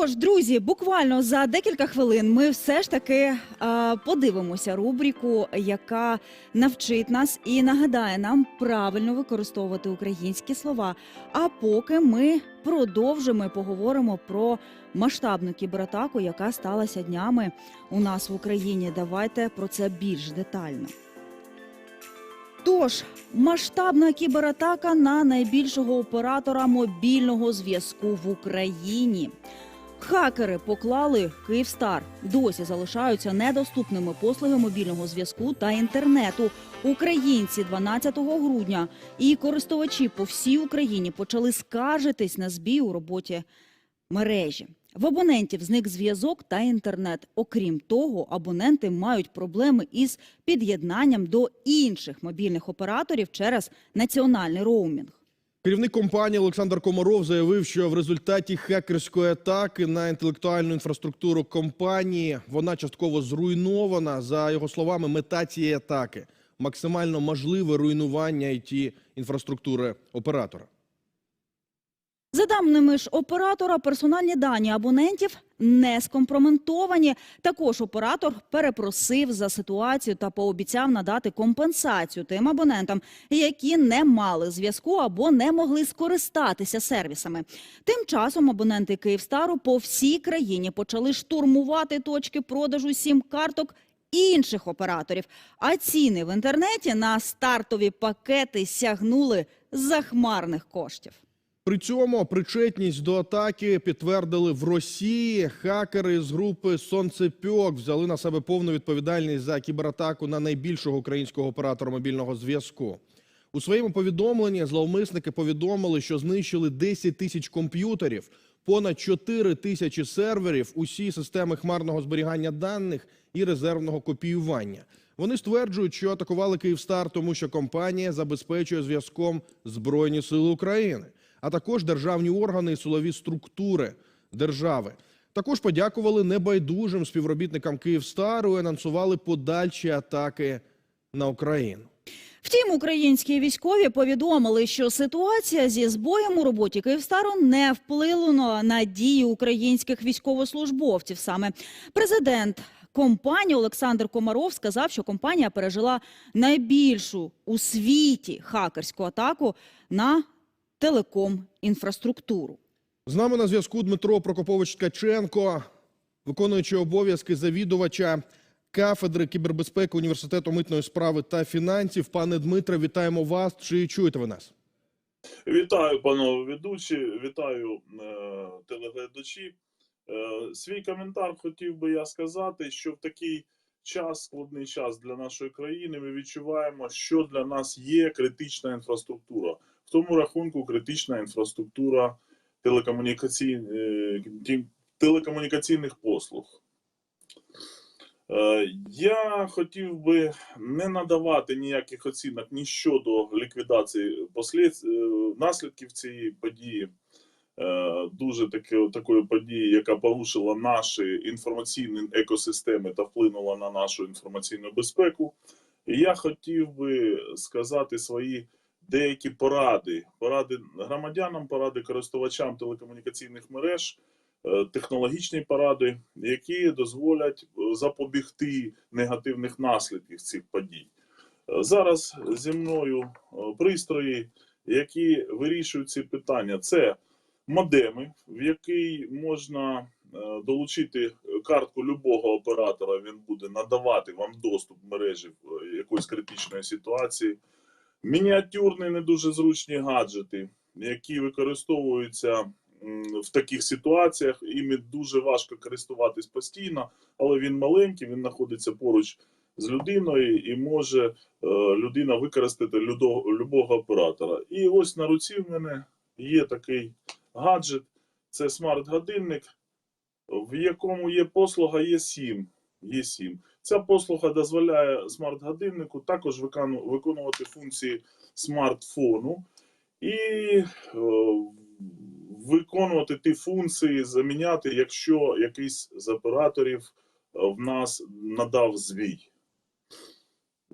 Тож, друзі, буквально за декілька хвилин ми все ж таки е, подивимося рубрику, яка навчить нас і нагадає нам правильно використовувати українські слова. А поки ми продовжимо поговоримо про масштабну кібератаку, яка сталася днями у нас в Україні. Давайте про це більш детально. Тож, масштабна кібератака на найбільшого оператора мобільного зв'язку в Україні. Хакери поклали Київстар. Досі залишаються недоступними послуги мобільного зв'язку та інтернету. Українці 12 грудня і користувачі по всій Україні почали скаржитись на збій у роботі мережі. В абонентів зник зв'язок та інтернет. Окрім того, абоненти мають проблеми із під'єднанням до інших мобільних операторів через національний роумінг. Керівник компанії Олександр Комаров заявив, що в результаті хакерської атаки на інтелектуальну інфраструктуру компанії вона частково зруйнована. За його словами, мета цієї атаки максимально можливе руйнування it інфраструктури оператора. За даними ж оператора, персональні дані абонентів не скомпроментовані. Також оператор перепросив за ситуацію та пообіцяв надати компенсацію тим абонентам, які не мали зв'язку або не могли скористатися сервісами. Тим часом абоненти Київстару по всій країні почали штурмувати точки продажу сім-карток інших операторів. А ціни в інтернеті на стартові пакети сягнули захмарних коштів. При цьому причетність до атаки підтвердили в Росії. Хакери з групи Сонцепьок взяли на себе повну відповідальність за кібератаку на найбільшого українського оператора мобільного зв'язку. У своєму повідомленні зловмисники повідомили, що знищили 10 тисяч комп'ютерів, понад 4 тисячі серверів, усі системи хмарного зберігання даних і резервного копіювання. Вони стверджують, що атакували Київстар, тому що компанія забезпечує зв'язком Збройні Сили України, а також державні органи і силові структури держави. Також подякували небайдужим співробітникам Київстару і анонсували подальші атаки на Україну. Втім, українські військові повідомили, що ситуація зі збоєм у роботі Київстару не вплинула на дії українських військовослужбовців. Саме президент компанії Олександр Комаров сказав, що компанія пережила найбільшу у світі хакерську атаку на телеком-інфраструктуру. З нами на зв'язку Дмитро Прокопович Ткаченко, виконуючий обов'язки завідувача кафедри кібербезпеки університету митної справи та фінансів. Пане Дмитре, вітаємо вас. Чи чуєте ви нас? Вітаю, панове ведучі, вітаю е, телеглядачі. Е, свій коментар хотів би я сказати, що в такий час, складний час для нашої країни, ми відчуваємо, що для нас є критична інфраструктура. Тому рахунку критична інфраструктура е, телекомунікаційних послуг. Е, Я хотів би не надавати ніяких оцінок ні щодо ліквідації послід... е, наслідків цієї події, дуже таки, такої події, яка порушила наші інформаційні екосистеми та вплинула на нашу інформаційну безпеку. Я хотів би сказати свої деякі поради, поради громадянам, поради користувачам телекомунікаційних мереж, е, технологічні поради, які дозволять е, запобігти негативних наслідків цих подій. Е, Зараз зі мною пристрої, які вирішують ці питання, це модеми, в який можна долучити картку любого оператора. Він буде надавати вам доступ в мережі якоїсь критичної ситуації. Мініатюрні, не дуже зручні гаджети, які використовуються в таких ситуаціях. Іми дуже важко користуватись постійно, але він маленький, він знаходиться поруч з людиною і може е, людина використати любого оператора. І ось на руці в мене є такий гаджет, це смарт-годинник, в якому є послуга Є7. Є7. Ця послуга дозволяє смарт-годиннику також викону- виконувати функції смартфону і е, виконувати ті функції, заміняти, якщо якийсь з операторів е, в нас надав збій.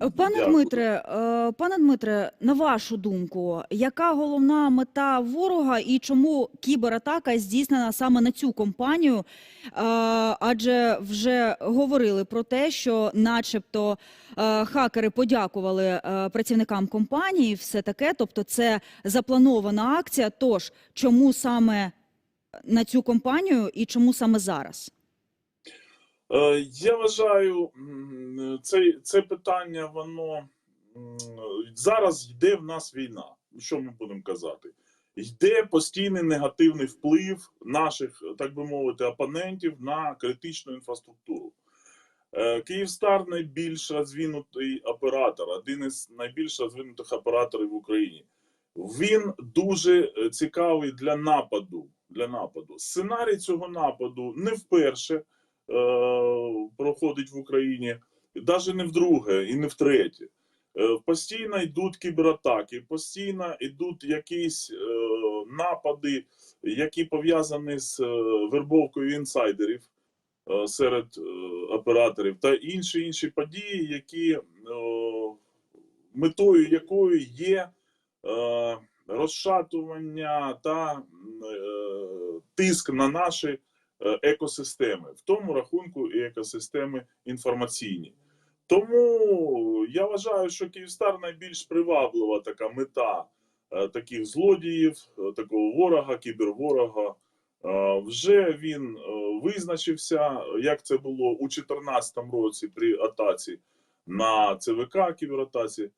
Пане Дмитре, е, пане Дмитре, на вашу думку, яка головна мета ворога і чому кібератака здійснена саме на цю компанію? Е, Адже вже говорили про те, що, начебто, е, хакери подякували е, працівникам компанії, все таке. Тобто, це запланована акція. Тож чому саме на цю компанію і чому саме зараз? Е, Я вважаю, це, це питання, воно зараз йде в нас війна. Що ми будемо казати? Йде постійний негативний вплив наших, так би мовити, опонентів на критичну інфраструктуру. Е, Київстар найбільш розвинутий оператор, один із найбільш розвинутих операторів в Україні. Він дуже е, цікавий для нападу. Для нападу. Сценарій цього нападу не вперше проходить в Україні, навіть не вдруге і не втретє. Е, постійно йдуть кібератаки, постійно йдуть якісь е, напади, які пов'язані з е, вербовкою інсайдерів е, серед е, операторів та інші інші події, які е, метою якої є е, розшатування та е, тиск на наші е, екосистеми, в тому рахунку і екосистеми інформаційні. Тому я вважаю, що Київстар найбільш приваблива така мета е, таких злодіїв, е, такого ворога, кіберворога. Е, Вже він е, визначився, як це було у 2014 році при атаці на ЦВК кібератаці,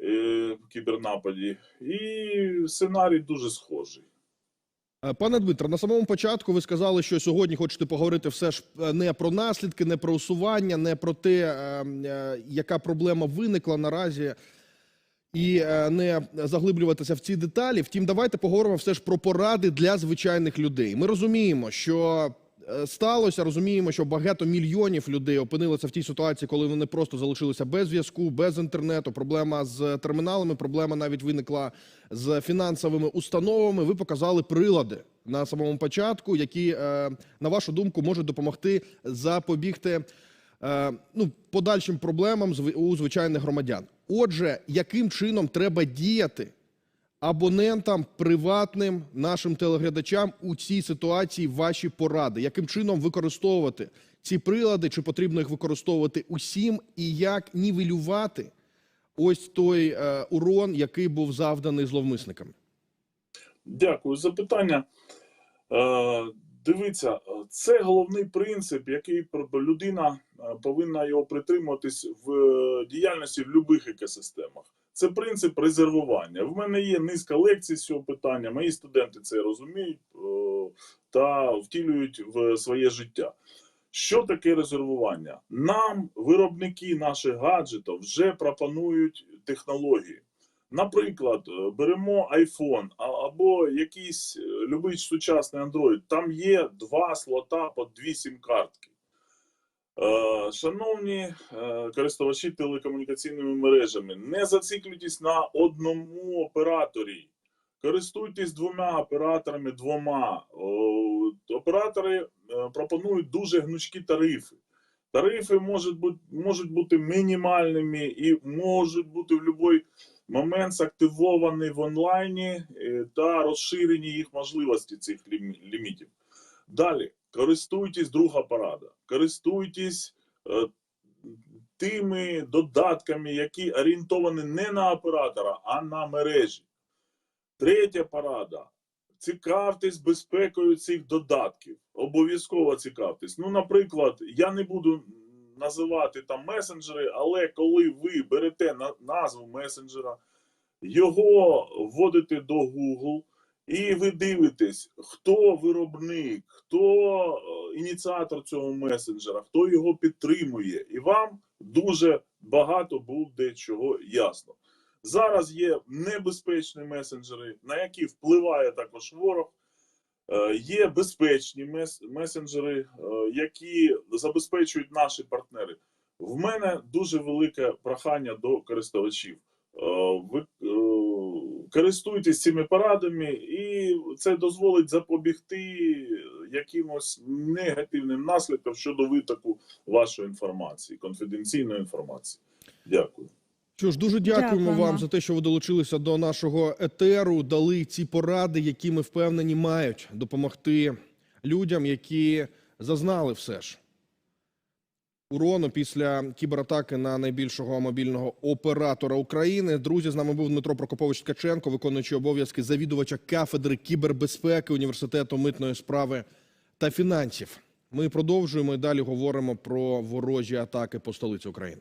е, кібернападі, і сценарій дуже схожий. Е, Пане Дмитро, на самому початку ви сказали, що сьогодні хочете поговорити все ж е, не про наслідки, не про усування, не про те, е, яка проблема виникла наразі, і не заглиблюватися в ці деталі. Втім, давайте поговоримо все ж про поради для звичайних людей. Ми розуміємо, що сталося, розуміємо, що багато мільйонів людей опинилися в тій ситуації, коли вони просто залишилися без зв'язку, без інтернету. Проблема з терміналами, проблема навіть виникла з фінансовими установами. Ви показали прилади на самому початку, які, е, на вашу думку, можуть допомогти запобігти е, ну, подальшим проблемам у звичайних громадян. Отже, яким чином треба діяти абонентам, приватним нашим телеглядачам у цій ситуації ваші поради? Яким чином використовувати ці прилади? Чи потрібно їх використовувати усім? І як нівелювати ось той е, урон, який був завданий зловмисниками? Дякую за питання. Е, Дивіться, це головний принцип, який людина е, повинна його притримуватись в е, діяльності в будь-яких екосистемах. Це принцип резервування. В мене є низка лекцій з цього питання. Мої студенти це розуміють та втілюють в своє життя. Що таке резервування? Нам виробники наших гаджетів вже пропонують технології. Наприклад, е, беремо iPhone або якийсь е, любий сучасний Android, там є два слота по дві сім-картки. Е, Шановні е, користувачі телекомунікаційними мережами, не зациклюйтесь на одному операторі. Користуйтесь двома операторами, двома. Оператори е, пропонують дуже гнучкі тарифи. Тарифи можуть бути, можуть бути мінімальними і можуть бути в будь-який момент активовані в онлайні та розширені їх можливості цих лімітів. Далі користуйтесь друга порада. Користуйтесь е, тими додатками, які орієнтовані не на оператора, а на мережі. Третя порада. Цікавтесь безпекою цих додатків. Обов'язково цікавтесь. Ну, наприклад, я не буду називати там месенджери, але коли ви берете назву месенджера, його вводите до Google, і ви дивитесь, хто виробник, хто е, ініціатор цього месенджера, хто його підтримує, і вам дуже багато буде чого ясно. Зараз є небезпечні месенджери, на які впливає також ворог. Е, Є безпечні мес- месенджери, е, які забезпечують наші партнери. В мене дуже велике прохання до користувачів. Користуйтесь цими порадами, і це дозволить запобігти якимось негативним наслідкам щодо витоку вашої інформації, конфіденційної інформації. Дякую. Що ж, дуже дякуємо, Дякуємо. вам за те, що ви долучилися до нашого етеру, дали ці поради, які ми впевнені мають допомогти людям, які зазнали все ж урону після кібератаки на найбільшого мобільного оператора України. Друзі, з нами був Дмитро Прокопович Ткаченко, виконуючий обов'язки завідувача кафедри кібербезпеки університету митної справи та фінансів. Ми продовжуємо і далі говоримо про ворожі атаки по столиці України.